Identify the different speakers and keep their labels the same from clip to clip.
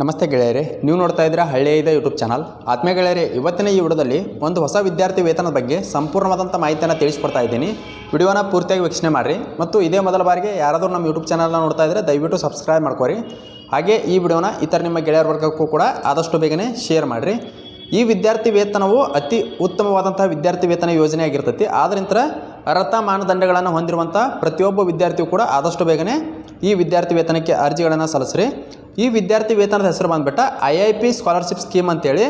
Speaker 1: ನಮಸ್ತೆ ಗೆಳೆಯರೆ, ನೀವು ನೋಡ್ತಾ ಇದ್ದೀರಾ ಇದೆ ಯೂಟ್ಯೂಬ್ ಚಾನಲ್. ಆತ್ಮೀಯ ಗೆಳೆಯರೆ, ಇವತ್ತಿನ ಈ ವಿಡಿಯೋದಲ್ಲಿ ಒಂದು ಹೊಸ ವಿದ್ಯಾರ್ಥಿ ವೇತನದ ಬಗ್ಗೆ ಸಂಪೂರ್ಣವಾದಂಥ ಮಾಹಿತಿಯನ್ನು ತಿಳಿಸ್ಕೊಡ್ತಾ ಇದ್ದೀನಿ. ವಿಡಿಯೋನ ಪೂರ್ತಿಯಾಗಿ ವೀಕ್ಷಣೆ ಮಾಡಿರಿ ಮತ್ತು ಇದೇ ಮೊದಲ ಬಾರಿಗೆ ಯಾರಾದರೂ ನಮ್ಮ ಯೂಟ್ಯೂಬ್ ಚಾನಲ್ನ ನೋಡ್ತಾ ಇದ್ದರೆ ದಯವಿಟ್ಟು ಸಬ್ಸ್ಕ್ರೈಬ್ ಮಾಡ್ಕೋರಿ. ಹಾಗೆ ಈ ವಿಡಿಯೋನ ಇತರ ನಿಮ್ಮ ಗೆಳೆಯರ ವರ್ಗಕ್ಕೂ ಕೂಡ ಆದಷ್ಟು ಬೇಗನೆ ಶೇರ್ ಮಾಡಿರಿ. ಈ ವಿದ್ಯಾರ್ಥಿ ವೇತನವು ಅತಿ ಉತ್ತಮವಾದಂತಹ ವಿದ್ಯಾರ್ಥಿ ವೇತನ ಯೋಜನೆ ಆಗಿರ್ತೈತಿ. ಆದ್ರಿಂದ ಅರ್ಹತಾ ಮಾನದಂಡಗಳನ್ನು ಹೊಂದಿರುವಂಥ ಪ್ರತಿಯೊಬ್ಬ ವಿದ್ಯಾರ್ಥಿಯು ಕೂಡ ಆದಷ್ಟು ಬೇಗನೆ ಈ ವಿದ್ಯಾರ್ಥಿ ವೇತನಕ್ಕೆ ಅರ್ಜಿಗಳನ್ನು ಸಲ್ಲಿಸ್ರಿ. ಈ ವಿದ್ಯಾರ್ಥಿ ವೇತನದ ಹೆಸರು ಬಂದ್ಬಿಟ್ಟ I I P scholarship scheme ಅಂತೇಳಿ.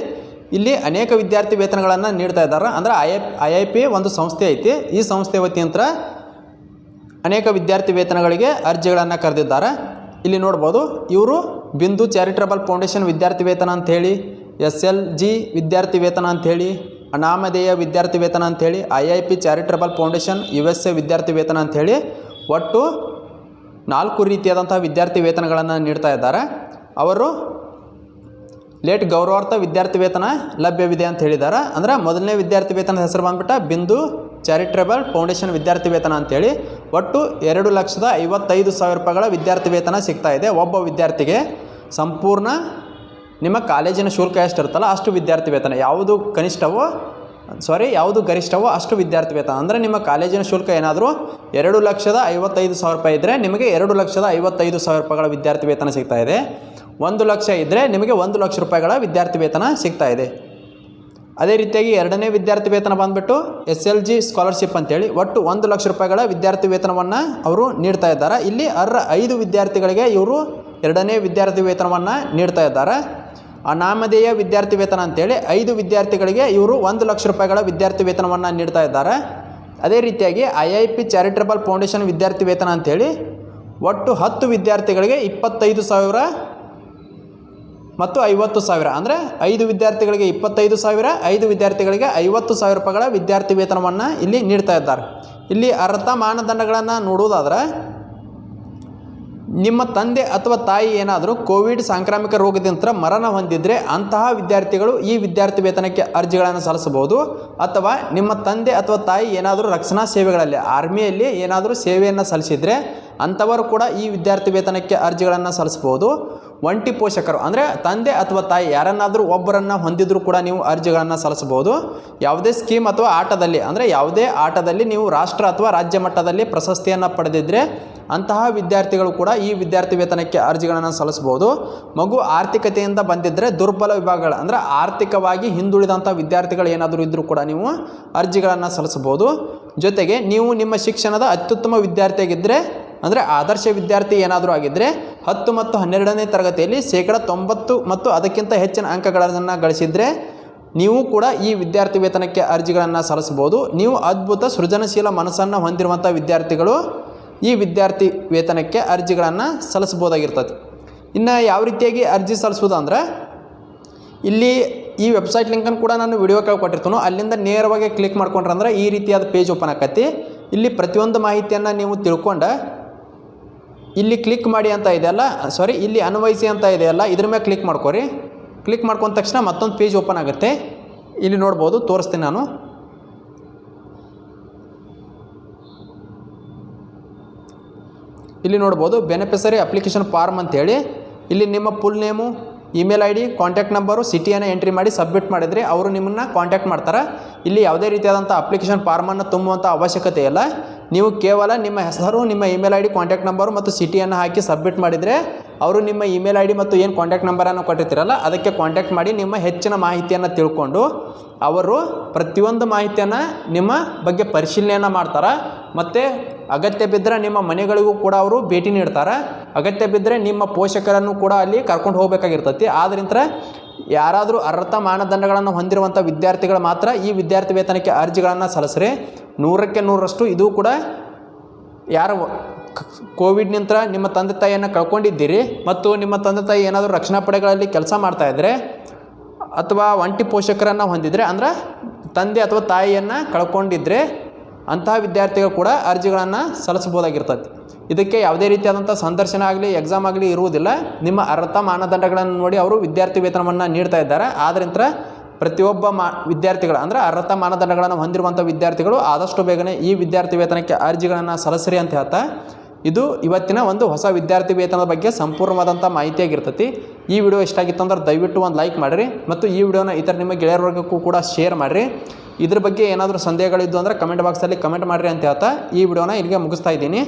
Speaker 1: ಇಲ್ಲಿ ಅನೇಕ ವಿದ್ಯಾರ್ಥಿ ವೇತನಗಳನ್ನು ನೀಡ್ತಾ ಇದ್ದಾರೆ. ಅಂದರೆ ಐ ಐ ಪಿ ಒಂದು ಸಂಸ್ಥೆ ಐತಿ. ಈ ಸಂಸ್ಥೆ ವತಿಯಂತ್ರ ಅನೇಕ ವಿದ್ಯಾರ್ಥಿ ವೇತನಗಳಿಗೆ ಅರ್ಜಿಗಳನ್ನು ಕರೆದಿದ್ದಾರೆ. ಇಲ್ಲಿ ನೋಡ್ಬೋದು, ಇವರು ಬಿಂದು ಚಾರಿಟಬಲ್ ಫೌಂಡೇಶನ್ ವಿದ್ಯಾರ್ಥಿ ವೇತನ ಅಂಥೇಳಿ ಎಸ್ ಎಲ್ ಜಿ ವಿದ್ಯಾರ್ಥಿ ವೇತನ ಅಂಥೇಳಿ ಅನಾಮಧೇಯ ವಿದ್ಯಾರ್ಥಿ ವೇತನ ಅಂಥೇಳಿ I I P charitable foundation U S A ವಿದ್ಯಾರ್ಥಿ ವೇತನ ಅಂಥೇಳಿ ಒಟ್ಟು ನಾಲ್ಕು ರೀತಿಯಾದಂಥ ವಿದ್ಯಾರ್ಥಿ ವೇತನಗಳನ್ನು ನೀಡ್ತಾ ಇದ್ದಾರೆ. ಅವರು ಲೇಟ್ ಗೌರವಾರ್ಥ ವಿದ್ಯಾರ್ಥಿ ವೇತನ ಲಭ್ಯವಿದೆ ಅಂತ ಹೇಳಿದ್ದಾರೆ. ಅಂದರೆ ಮೊದಲನೇ ವಿದ್ಯಾರ್ಥಿ ವೇತನದ ಹೆಸರು ಬಂದ್ಬಿಟ್ಟು ಬಿಂದು ಚಾರಿಟೇಬಲ್ ಫೌಂಡೇಶನ್ ವಿದ್ಯಾರ್ಥಿ ವೇತನ ಅಂತೇಳಿ. ಒಟ್ಟು ಎರಡು ಲಕ್ಷದ ಐವತ್ತೈದು ಸಾವಿರ ರೂಪಾಯಿಗಳ ವಿದ್ಯಾರ್ಥಿ ವೇತನ ಸಿಗ್ತಾ ಇದೆ. ಒಬ್ಬ ವಿದ್ಯಾರ್ಥಿಗೆ ಸಂಪೂರ್ಣ ನಿಮ್ಮ ಕಾಲೇಜಿನ ಶುಲ್ಕ ಎಷ್ಟಿರುತ್ತಲ್ಲ ಅಷ್ಟು ವಿದ್ಯಾರ್ಥಿ ವೇತನ. ಯಾವುದು ಕನಿಷ್ಠವೋ ಸಾರಿ ಯಾವುದು ಗರಿಷ್ಠವೋ ಅಷ್ಟು ವಿದ್ಯಾರ್ಥಿ ವೇತನ. ಅಂದರೆ ನಿಮ್ಮ ಕಾಲೇಜಿನ ಶುಲ್ಕ ಏನಾದರೂ ಎರಡು ಲಕ್ಷದ ಐವತ್ತೈದು ಸಾವಿರ ರೂಪಾಯಿ ಇದ್ದರೆ ನಿಮಗೆ ಎರಡು ಲಕ್ಷದ ಐವತ್ತೈದು ಸಾವಿರ ರೂಪಾಯಿಗಳ ವಿದ್ಯಾರ್ಥಿ ವೇತನ ಸಿಗ್ತಾ ಇದೆ. ಒಂದು ಲಕ್ಷ ಇದ್ದರೆ ನಿಮಗೆ ಒಂದು ಲಕ್ಷ ರೂಪಾಯಿಗಳ ವಿದ್ಯಾರ್ಥಿ ವೇತನ ಸಿಗ್ತಾ ಇದೆ. ಅದೇ ರೀತಿಯಾಗಿ ಎರಡನೇ ವಿದ್ಯಾರ್ಥಿ ವೇತನ ಬಂದುಬಿಟ್ಟು ಎಸ್ ಎಲ್ ಜಿ ಸ್ಕಾಲರ್ಶಿಪ್ ಅಂತೇಳಿ ಒಟ್ಟು ಒಂದು ಲಕ್ಷ ರೂಪಾಯಿಗಳ ವಿದ್ಯಾರ್ಥಿ ವೇತನವನ್ನು ಅವರು ನೀಡ್ತಾ ಇದ್ದಾರೆ. ಇಲ್ಲಿ ಅರ್ಹ ಐದು ವಿದ್ಯಾರ್ಥಿಗಳಿಗೆ ಇವರು ಎರಡನೇ ವಿದ್ಯಾರ್ಥಿ ವೇತನವನ್ನು ನೀಡ್ತಾ ಇದ್ದಾರೆ. ಅನಾಮಧೇಯ ವಿದ್ಯಾರ್ಥಿ ವೇತನ ಅಂತೇಳಿ ಐದು ವಿದ್ಯಾರ್ಥಿಗಳಿಗೆ ಇವರು ಒಂದು ಲಕ್ಷ ರೂಪಾಯಿಗಳ ವಿದ್ಯಾರ್ಥಿ ವೇತನವನ್ನು ನೀಡ್ತಾ ಇದ್ದಾರೆ. ಅದೇ ರೀತಿಯಾಗಿ I I P charitable foundation ವಿದ್ಯಾರ್ಥಿ ವೇತನ ಅಂಥೇಳಿ ಒಟ್ಟು ಹತ್ತು ವಿದ್ಯಾರ್ಥಿಗಳಿಗೆ ಇಪ್ಪತ್ತೈದು ಸಾವಿರ ಮತ್ತು ಐವತ್ತು ಸಾವಿರ. ಅಂದರೆ ಐದು ವಿದ್ಯಾರ್ಥಿಗಳಿಗೆ ಇಪ್ಪತ್ತೈದು ಸಾವಿರ, ಐದು ವಿದ್ಯಾರ್ಥಿಗಳಿಗೆ ಐವತ್ತು ಸಾವಿರ ರೂಪಾಯಿಗಳ ವಿದ್ಯಾರ್ಥಿ ವೇತನವನ್ನು ಇಲ್ಲಿ ನೀಡ್ತಾ ಇದ್ದಾರೆ. ಇಲ್ಲಿ ಅರ್ಹತಾ ಮಾನದಂಡಗಳನ್ನು ನೋಡುವುದಾದ್ರೆ ನಿಮ್ಮ ತಂದೆ ಅಥವಾ ತಾಯಿ ಏನಾದರೂ ಕೋವಿಡ್ ಸಾಂಕ್ರಾಮಿಕ ರೋಗದಿಂದ ಮರಣ ಹೊಂದಿದರೆ ಅಂತಹ ವಿದ್ಯಾರ್ಥಿಗಳು ಈ ವಿದ್ಯಾರ್ಥಿ ವೇತನಕ್ಕೆ ಅರ್ಜಿಗಳನ್ನು ಸಲ್ಲಿಸಬಹುದು. ಅಥವಾ ನಿಮ್ಮ ತಂದೆ ಅಥವಾ ತಾಯಿ ಏನಾದರೂ ರಕ್ಷಣಾ ಸೇವೆಗಳಲ್ಲಿ, ಆರ್ಮಿಯಲ್ಲಿ ಏನಾದರೂ ಸೇವೆಯನ್ನು ಸಲ್ಲಿಸಿದರೆ ಅಂಥವರು ಕೂಡ ಈ ವಿದ್ಯಾರ್ಥಿ ವೇತನಕ್ಕೆ ಅರ್ಜಿಗಳನ್ನು ಸಲ್ಲಿಸ್ಬೋದು. ಒಂಟಿ ಪೋಷಕರು, ಅಂದರೆ ತಂದೆ ಅಥವಾ ತಾಯಿ ಯಾರನ್ನಾದರೂ ಒಬ್ಬರನ್ನು ಹೊಂದಿದ್ರೂ ಕೂಡ ನೀವು ಅರ್ಜಿಗಳನ್ನು ಸಲ್ಲಿಸ್ಬೋದು. ಯಾವುದೇ ಸ್ಕೀಮ್ ಅಥವಾ ಆಟದಲ್ಲಿ, ಅಂದರೆ ಯಾವುದೇ ಆಟದಲ್ಲಿ ನೀವು ರಾಷ್ಟ್ರ ಅಥವಾ ರಾಜ್ಯ ಮಟ್ಟದಲ್ಲಿ ಪ್ರಶಸ್ತಿಯನ್ನು ಪಡೆದಿದ್ದರೆ ಅಂತಹ ವಿದ್ಯಾರ್ಥಿಗಳು ಕೂಡ ಈ ವಿದ್ಯಾರ್ಥಿ ವೇತನಕ್ಕೆ ಅರ್ಜಿಗಳನ್ನು ಸಲ್ಲಿಸ್ಬೋದು. ಮಗು ಆರ್ಥಿಕತೆಯಿಂದ ಬಂದಿದ್ದರೆ ದುರ್ಬಲ ವಿಭಾಗಗಳು, ಅಂದರೆ ಆರ್ಥಿಕವಾಗಿ ಹಿಂದುಳಿದಂಥ ವಿದ್ಯಾರ್ಥಿಗಳು ಏನಾದರೂ ಇದ್ದರೂ ಕೂಡ ನೀವು ಅರ್ಜಿಗಳನ್ನು ಸಲ್ಲಿಸ್ಬೋದು. ಜೊತೆಗೆ ನೀವು ನಿಮ್ಮ ಶಿಕ್ಷಣದ ಅತ್ಯುತ್ತಮ ವಿದ್ಯಾರ್ಥಿಯಾಗಿದ್ದರೆ ಅಂದರೆ ಆದರ್ಶ ವಿದ್ಯಾರ್ಥಿ ಏನಾದರೂ ಆಗಿದ್ದರೆ ಹತ್ತು ಮತ್ತು ಹನ್ನೆರಡನೇ ತರಗತಿಯಲ್ಲಿ ಶೇಕಡ ತೊಂಬತ್ತು ಮತ್ತು ಅದಕ್ಕಿಂತ ಹೆಚ್ಚಿನ ಅಂಕಗಳನ್ನು ಗಳಿಸಿದರೆ ನೀವು ಕೂಡ ಈ ವಿದ್ಯಾರ್ಥಿ ವೇತನಕ್ಕೆ ಅರ್ಜಿಗಳನ್ನು ಸಲ್ಲಿಸ್ಬೋದು ನೀವು ಅದ್ಭುತ ಸೃಜನಶೀಲ ಮನಸ್ಸನ್ನು ಹೊಂದಿರುವಂಥ ವಿದ್ಯಾರ್ಥಿಗಳು ಈ ವಿದ್ಯಾರ್ಥಿ ವೇತನಕ್ಕೆ ಅರ್ಜಿಗಳನ್ನು ಸಲ್ಲಿಸ್ಬೋದಾಗಿರ್ತದೆ ಇನ್ನು ಯಾವ ರೀತಿಯಾಗಿ ಅರ್ಜಿ ಸಲ್ಲಿಸೋದು ಅಂದ್ರೆ ಇಲ್ಲಿ ಈ ವೆಬ್ಸೈಟ್ ಲಿಂಕನ್ನು ಕೂಡ ನಾನು ವಿಡಿಯೋ ಕೊಟ್ಟಿರ್ತೀನೋ. ಅಲ್ಲಿಂದ ನೇರವಾಗಿ ಕ್ಲಿಕ್ ಮಾಡ್ಕೊಂಡ್ರೆ ಅಂದ್ರೆ ಈ ರೀತಿಯಾದ ಪೇಜ್ ಓಪನ್ ಆಕತಿ. ಇಲ್ಲಿ ಪ್ರತಿಯೊಂದು ಮಾಹಿತಿಯನ್ನು ನೀವು ತಿಳ್ಕೊಂಡು ಇಲ್ಲಿ ಕ್ಲಿಕ್ ಮಾಡಿ ಅಂತ ಇದೆಯಲ್ಲ ಸಾರಿ ಇಲ್ಲಿ ಅನ್ವಯಿಸಿ ಅಂತ ಇದೆಯಲ್ಲ ಇದ್ರ ಮೇಲೆ ಕ್ಲಿಕ್ ಮಾಡ್ಕೊರಿ. ಕ್ಲಿಕ್ ಮಾಡ್ಕೊಂಡ ತಕ್ಷಣ ಮತ್ತೊಂದು ಪೇಜ್ ಓಪನ್ ಆಗುತ್ತೆ. ಇಲ್ಲಿ ನೋಡ್ಬೋದು, ತೋರಿಸ್ತೀನಿ ನಾನು. ಇಲ್ಲಿ ನೋಡ್ಬೋದು ಬೆನಿಫಿಸರಿ ಅಪ್ಲಿಕೇಶನ್ ಫಾರ್ಮ್ ಅಂತೇಳಿ ಇಲ್ಲಿ ನಿಮ್ಮ full name email I D contact number ಸಿಟಿಯನ್ನು entry ಮಾಡಿ ಸಬ್ಮಿಟ್ ಮಾಡಿದರೆ ಅವರು ನಿಮ್ಮನ್ನು ಕಾಂಟ್ಯಾಕ್ಟ್ ಮಾಡ್ತಾರೆ. ಇಲ್ಲಿ ಯಾವುದೇ ರೀತಿಯಾದಂಥ ಅಪ್ಲಿಕೇಶನ್ ಫಾರ್ಮನ್ನು ತುಂಬುವಂಥ ಅವಶ್ಯಕತೆ ಇಲ್ಲ. ನೀವು ಕೇವಲ ನಿಮ್ಮ ಹೆಸರು, ನಿಮ್ಮ email I D contact number ಮತ್ತು ಸಿಟಿಯನ್ನು ಹಾಕಿ ಸಬ್ಮಿಟ್ ಮಾಡಿದರೆ ಅವರು ನಿಮ್ಮ ಇಮೇಲ್ ಐ ಡಿ ಮತ್ತು ಏನು ಕಾಂಟ್ಯಾಕ್ಟ್ ನಂಬರನ್ನು ಕೊಟ್ಟಿರ್ತೀರಲ್ಲ, ಅದಕ್ಕೆ ಕಾಂಟ್ಯಾಕ್ಟ್ ಮಾಡಿ ನಿಮ್ಮ ಹೆಚ್ಚಿನ ಮಾಹಿತಿಯನ್ನು ತಿಳ್ಕೊಂಡು ಅವರು ಪ್ರತಿಯೊಂದು ಮಾಹಿತಿಯನ್ನು ನಿಮ್ಮ ಬಗ್ಗೆ ಪರಿಶೀಲನೆಯನ್ನು ಮಾಡ್ತಾರೆ. ಮತ್ತು ಅಗತ್ಯ ಬಿದ್ದರೆ ನಿಮ್ಮ ಮನೆಗಳಿಗೂ ಕೂಡ ಅವರು ಭೇಟಿ ನೀಡ್ತಾರೆ. ಅಗತ್ಯ ಬಿದ್ದರೆ ನಿಮ್ಮ ಪೋಷಕರನ್ನು ಕೂಡ ಅಲ್ಲಿ ಕರ್ಕೊಂಡು ಹೋಗಬೇಕಾಗಿರ್ತೈತಿ. ಆದ್ರಿಂದ ಯಾರಾದರೂ ಅರ್ಹತಾ ಮಾನದಂಡಗಳನ್ನು ಹೊಂದಿರುವಂಥ ವಿದ್ಯಾರ್ಥಿಗಳು ಮಾತ್ರ ಈ ವಿದ್ಯಾರ್ಥಿ ವೇತನಕ್ಕೆ ಅರ್ಜಿಗಳನ್ನು ಸಲ್ಲಿಸ್ರಿ. ನೂರಕ್ಕೆ ನೂರರಷ್ಟು ಇದು ಕೂಡ ಯಾರು ಕೋವಿಡ್ನಿಂದ ನಿಮ್ಮ ತಂದೆ ತಾಯಿಯನ್ನು ಕಳ್ಕೊಂಡಿದ್ದೀರಿ ಮತ್ತು ನಿಮ್ಮ ತಂದೆ ತಾಯಿ ಏನಾದರೂ ರಕ್ಷಣಾ ಪಡೆಗಳಲ್ಲಿ ಕೆಲಸ ಮಾಡ್ತಾಯಿದ್ರೆ ಅಥವಾ ಒಂಟಿ ಪೋಷಕರನ್ನು ಹೊಂದಿದರೆ ಅಂದ್ರೆ ತಂದೆ ಅಥವಾ ತಾಯಿಯನ್ನು ಕಳ್ಕೊಂಡಿದ್ದರೆ ಅಂತಹ ವಿದ್ಯಾರ್ಥಿಗಳು ಕೂಡ ಅರ್ಜಿಗಳನ್ನು ಸಲ್ಲಿಸ್ಬೋದಾಗಿರ್ತದೆ ಇದಕ್ಕೆ ಯಾವುದೇ ರೀತಿಯಾದಂಥ ಸಂದರ್ಶನ ಆಗಲಿ ಎಕ್ಸಾಮ್ ಆಗಲಿ ಇರುವುದಿಲ್ಲ. ನಿಮ್ಮ ಅರ್ಹತಾ ಮಾನದಂಡಗಳನ್ನು ನೋಡಿ ಅವರು ವಿದ್ಯಾರ್ಥಿ ವೇತನವನ್ನು ನೀಡ್ತಾ ಇದ್ದಾರೆ. ಆದ್ದರಿಂದ ಪ್ರತಿಯೊಬ್ಬ ಮಾ, ವಿದ್ಯಾರ್ಥಿಗಳು, ಅಂದರೆ ಅರ್ಹತಾ ಮಾನದಂಡಗಳನ್ನು ಹೊಂದಿರುವಂಥ ವಿದ್ಯಾರ್ಥಿಗಳು ಆದಷ್ಟು ಬೇಗನೆ ಈ ವಿದ್ಯಾರ್ಥಿ ವೇತನಕ್ಕೆ ಅರ್ಜಿಗಳನ್ನು ಸಲ್ಲಿಸ್ರಿ ಅಂತ ಹೇಳ್ತಾ, ಇದು ಇವತ್ತಿನ ಒಂದು ಹೊಸ ವಿದ್ಯಾರ್ಥಿ ವೇತನದ ಬಗ್ಗೆ ಸಂಪೂರ್ಣವಾದಂಥ ಮಾಹಿತಿಯಾಗಿರ್ತೈತಿ. ಈ ವಿಡಿಯೋ ಇಷ್ಟ ಆಗಿತ್ತು ಅಂದ್ರೆ ದಯವಿಟ್ಟು ಒಂದು ಲೈಕ್ ಮಾಡಿರಿ ಮತ್ತು ಈ ವಿಡಿಯೋನ ಇತರ ನಿಮ್ಮ ಗೆಳೆಯರ ವರ್ಗಕ್ಕೂ ಕೂಡ ಶೇರ್ ಮಾಡಿರಿ. ಇದ್ರ ಬಗ್ಗೆ ಏನಾದರೂ ಸಂದೇಹಗಳಿದ್ದು ಅಂದರೆ ಕಮೆಂಟ್ ಬಾಕ್ಸಲ್ಲಿ ಕಮೆಂಟ್ ಮಾಡಿರಿ ಅಂತ ಹೇಳ್ತಾ, ಈ ವಿಡಿಯೋನ ಇಲ್ಲಿಗೆ ಮುಗಿಸ್ತಾ ಇದ್ದೀನಿ.